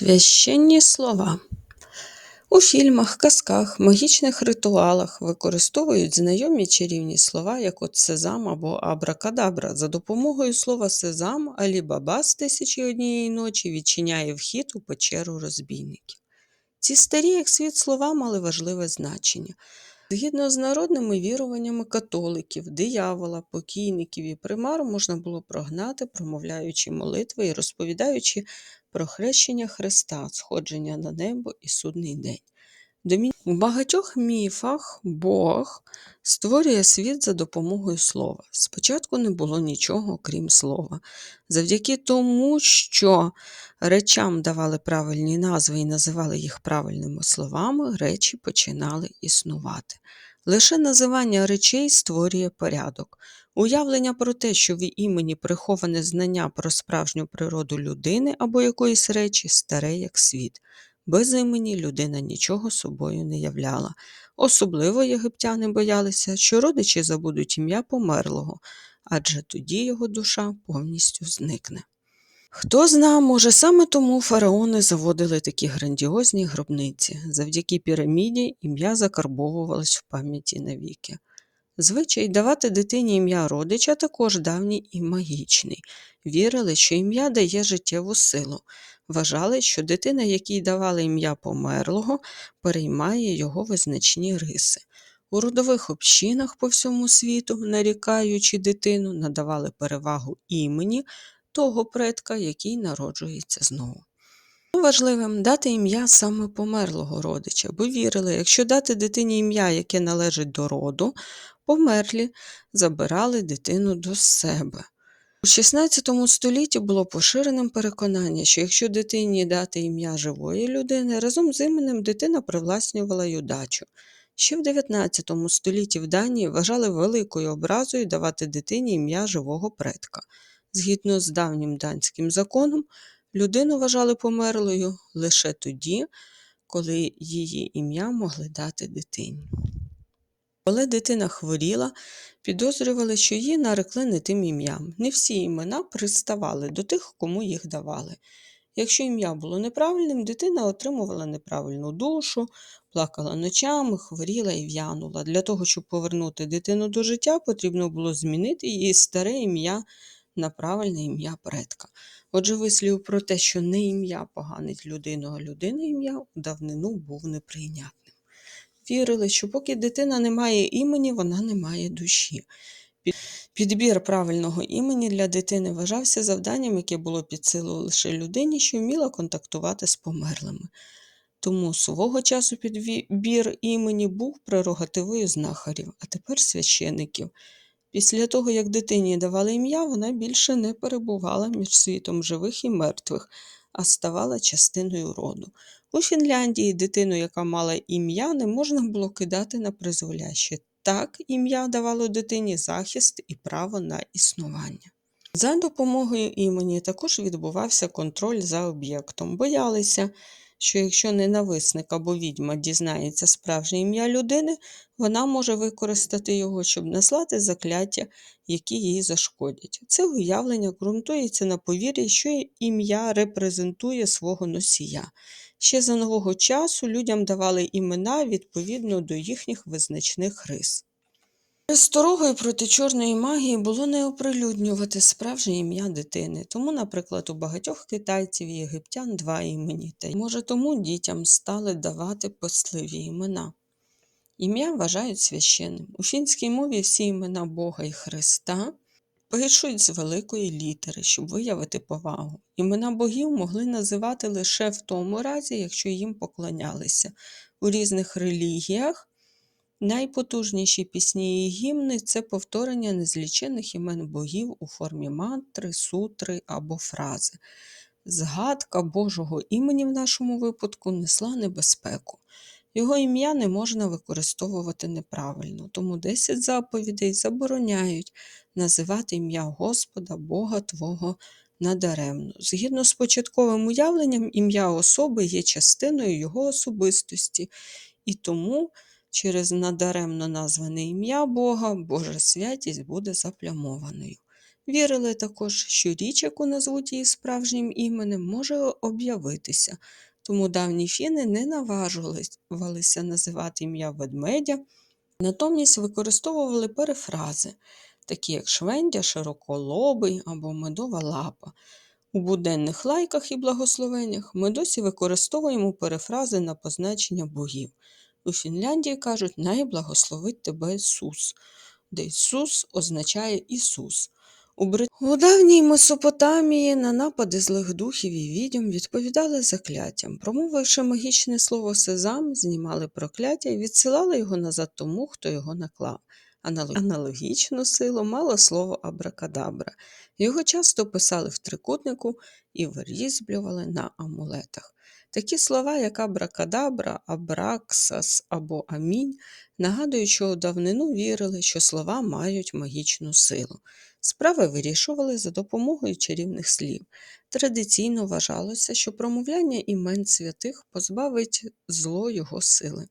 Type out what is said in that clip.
Священні слова. У фільмах, казках, магічних ритуалах використовують знайомі чарівні слова, як от сезам або абракадабра. За допомогою слова сезам Алі-Баба з тисячі однієї ночі відчиняє вхід у печеру розбійників. Ці старі, як світ слова, мали важливе значення. Згідно з народними віруваннями католиків, диявола, покійників і примар можна було прогнати, промовляючи молитви і розповідаючи про хрещення Христа, сходження на небо і судний день. Домі... У багатьох міфах Бог створює світ за допомогою слова. Спочатку не було нічого, крім слова. Завдяки тому, що речам давали правильні назви і називали їх правильними словами, речі починали існувати. Лише називання речей створює порядок. Уявлення про те, що в імені приховане знання про справжню природу людини або якоїсь речі, старе як світ. Без імені людина нічого собою не являла. Особливо єгиптяни боялися, що родичі забудуть ім'я померлого, адже тоді його душа повністю зникне. Хто зна, може, саме тому фараони заводили такі грандіозні гробниці. Завдяки піраміді ім'я закарбовувалось в пам'яті навіки. Звичай давати дитині ім'я родича також давній і магічний. Вірили, що ім'я дає життєву силу. Вважали, що дитина, якій давали ім'я померлого, переймає його визначні риси. У родових общинах по всьому світу, нарікаючи дитину, надавали перевагу імені того предка, який народжується знову. Важливим дати ім'я саме померлого родича, бо вірили, якщо дати дитині ім'я, яке належить до роду, померлі забирали дитину до себе. У XVI столітті було поширеним переконання, що якщо дитині дати ім'я живої людини, разом з іменем дитина привласнювала й удачу. Ще в XIX столітті в Данії вважали великою образою давати дитині ім'я живого предка. Згідно з давнім данським законом, людину вважали померлою лише тоді, коли її ім'я могли дати дитині. Коли дитина хворіла, підозрювали, що її нарекли не тим ім'ям. Не всі імена приставали до тих, кому їх давали. Якщо ім'я було неправильним, дитина отримувала неправильну душу, плакала ночами, хворіла і в'янула. Для того, щоб повернути дитину до життя, потрібно було змінити її старе ім'я на правильне ім'я предка. Отже, вислів про те, що не ім'я поганить людину, а людина ім'я у давнину був неприйнятним. Вірили, що поки дитина не має імені, вона не має душі. Підбір правильного імені для дитини вважався завданням, яке було під силу лише людині, що вміла контактувати з померлими. Тому свого часу підбір імені був прерогативою знахарів, а тепер священиків. Після того, як дитині давали ім'я, вона більше не перебувала між світом живих і мертвих, а ставала частиною роду. У Фінляндії дитину, яка мала ім'я, не можна було кидати на призволяще. Так ім'я давало дитині захист і право на існування. За допомогою імені також відбувався контроль за об'єктом. Боялися, що якщо ненависник або відьма дізнається справжнє ім'я людини, вона може використати його, щоб наслати закляття, які їй зашкодять. Це уявлення ґрунтується на повір'ї, що ім'я репрезентує свого носія. Ще за нового часу людям давали імена відповідно до їхніх визначних рис. Сторогою проти чорної магії було не оприлюднювати справжнє ім'я дитини, тому, наприклад, у багатьох китайців і єгиптян два імені, та може тому дітям стали давати постливі імена. Ім'я вважають священним. У фінській мові всі імена Бога і Христа пишуть з великої літери, щоб виявити повагу. Імена богів могли називати лише в тому разі, якщо їм поклонялися. У різних релігіях найпотужніші пісні і гімни це повторення незлічених імен богів у формі мантри, сутри або фрази. Згадка Божого імені в нашому випадку несла небезпеку. Його ім'я не можна використовувати неправильно, тому 10 заповідей забороняють називати ім'я Господа, Бога Твого надаремно. Згідно з початковим уявленням, ім'я особи є частиною його особистості, і тому через надаремно назване ім'я Бога Божа святість буде заплямованою. Вірили також, що річ, яку назвуть її справжнім іменем, може об'явитися, тому давні фіни не наважувалися називати ім'я ведмедя, натомість використовували перефрази, такі як швендя, широколобий або медова лапа. У буденних лайках і благословеннях ми досі використовуємо перефрази на позначення богів. У Фінляндії кажуть «Най благословить тебе Ісус», де Ісус означає Ісус. У, Брит... У давній Месопотамії на напади злих духів і відьом відповідали закляттям. Промовивши магічне слово сезам, знімали прокляття і відсилали його назад тому, хто його наклав. Анало- Аналогічну силу мало слово абракадабра. Його часто писали в трикутнику і вирізблювали на амулетах. Такі слова, як абракадабра, абраксас або амінь, нагадують, що давнину вірили, що слова мають магічну силу. Справи вирішували за допомогою чарівних слів. Традиційно вважалося, що промовляння імен святих позбавить зло його сили.